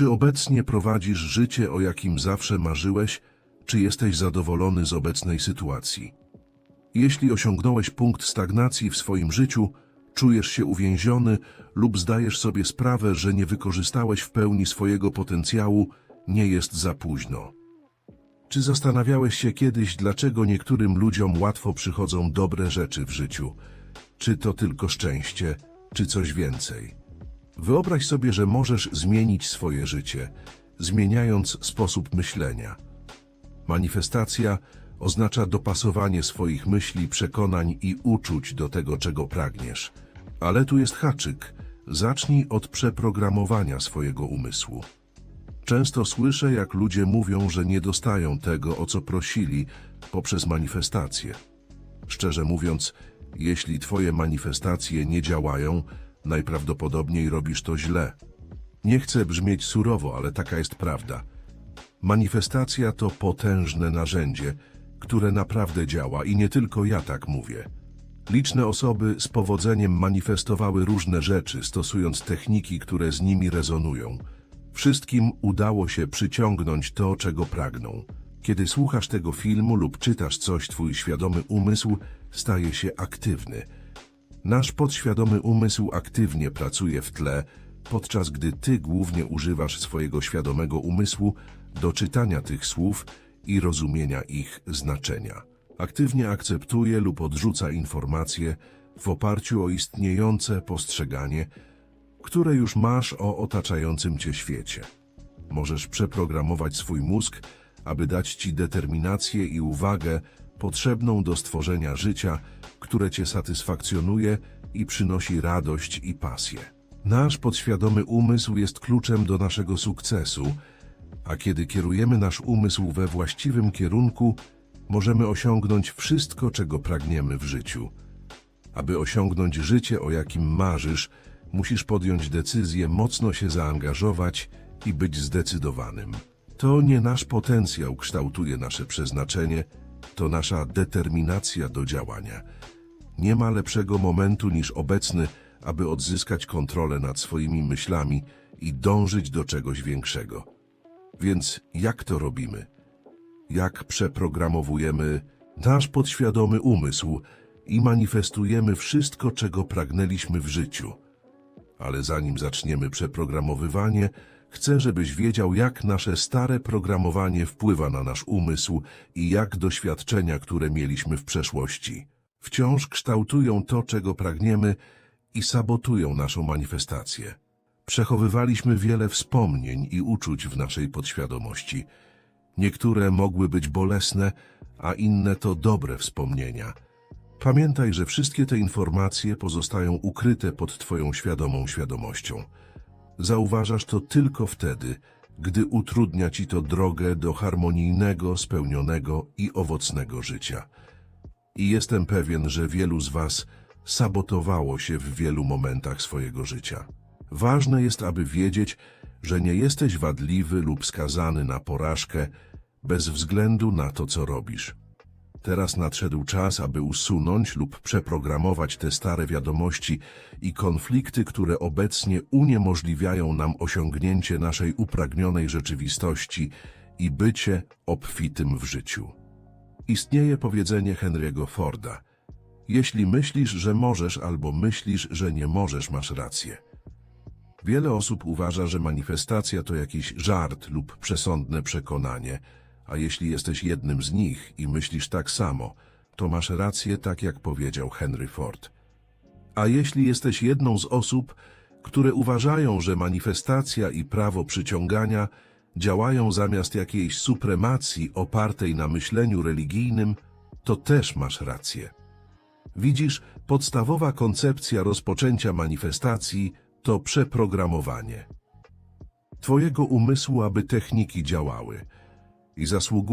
Czy obecnie prowadzisz życie, o jakim zawsze marzyłeś, czy jesteś zadowolony z obecnej sytuacji? Jeśli osiągnąłeś punkt stagnacji w swoim życiu, czujesz się uwięziony lub zdajesz sobie sprawę, że nie wykorzystałeś w pełni swojego potencjału, nie jest za późno. Czy zastanawiałeś się kiedyś, dlaczego niektórym ludziom łatwo przychodzą dobre rzeczy w życiu? Czy to tylko szczęście, czy coś więcej? Wyobraź sobie, że możesz zmienić swoje życie, zmieniając sposób myślenia. Manifestacja oznacza dopasowanie swoich myśli, przekonań i uczuć do tego, czego pragniesz. Ale tu jest haczyk. Zacznij od przeprogramowania swojego umysłu. Często słyszę, jak ludzie mówią, że nie dostają tego, o co prosili, poprzez manifestacje. Szczerze mówiąc, jeśli twoje manifestacje nie działają, najprawdopodobniej robisz to źle. Nie chcę brzmieć surowo, ale taka jest prawda. Manifestacja to potężne narzędzie, które naprawdę działa i nie tylko ja tak mówię. Liczne osoby z powodzeniem manifestowały różne rzeczy, stosując techniki, które z nimi rezonują. Wszystkim udało się przyciągnąć to, czego pragną. Kiedy słuchasz tego filmu lub czytasz coś, twój świadomy umysł staje się aktywny. Nasz podświadomy umysł aktywnie pracuje w tle, podczas gdy ty głównie używasz swojego świadomego umysłu do czytania tych słów i rozumienia ich znaczenia. Aktywnie akceptuje lub odrzuca informacje w oparciu o istniejące postrzeganie, które już masz o otaczającym cię świecie. Możesz przeprogramować swój mózg, aby dać ci determinację i uwagę potrzebną do stworzenia życia, które cię satysfakcjonuje i przynosi radość i pasję. Nasz podświadomy umysł jest kluczem do naszego sukcesu, a kiedy kierujemy nasz umysł we właściwym kierunku, możemy osiągnąć wszystko, czego pragniemy w życiu. Aby osiągnąć życie, o jakim marzysz, musisz podjąć decyzję, mocno się zaangażować i być zdecydowanym. To nie nasz potencjał kształtuje nasze przeznaczenie, to nasza determinacja do działania. Nie ma lepszego momentu niż obecny, aby odzyskać kontrolę nad swoimi myślami i dążyć do czegoś większego. Więc jak to robimy? Jak przeprogramowujemy nasz podświadomy umysł i manifestujemy wszystko, czego pragnęliśmy w życiu? Ale zanim zaczniemy przeprogramowywanie, chcę, żebyś wiedział, jak nasze stare programowanie wpływa na nasz umysł i jak doświadczenia, które mieliśmy w przeszłości, wciąż kształtują to, czego pragniemy i sabotują naszą manifestację. Przechowywaliśmy wiele wspomnień i uczuć w naszej podświadomości. Niektóre mogły być bolesne, a inne to dobre wspomnienia. Pamiętaj, że wszystkie te informacje pozostają ukryte pod Twoją świadomą świadomością. Zauważasz to tylko wtedy, gdy utrudnia Ci to drogę do harmonijnego, spełnionego i owocnego życia. I jestem pewien, że wielu z Was sabotowało się w wielu momentach swojego życia. Ważne jest, aby wiedzieć, że nie jesteś wadliwy lub skazany na porażkę bez względu na to, co robisz. Teraz nadszedł czas, aby usunąć lub przeprogramować te stare wiadomości i konflikty, które obecnie uniemożliwiają nam osiągnięcie naszej upragnionej rzeczywistości i bycie obfitym w życiu. Istnieje powiedzenie Henry'ego Forda. Jeśli myślisz, że możesz albo myślisz, że nie możesz, masz rację. Wiele osób uważa, że manifestacja to jakiś żart lub przesądne przekonanie, a jeśli jesteś jednym z nich i myślisz tak samo, to masz rację, tak jak powiedział Henry Ford. A jeśli jesteś jedną z osób, które uważają, że manifestacja i prawo przyciągania działają zamiast jakiejś supremacji opartej na myśleniu religijnym, to też masz rację. Widzisz, podstawowa koncepcja rozpoczęcia manifestacji to przeprogramowanie. Twojego umysłu, aby techniki działały i zasługuje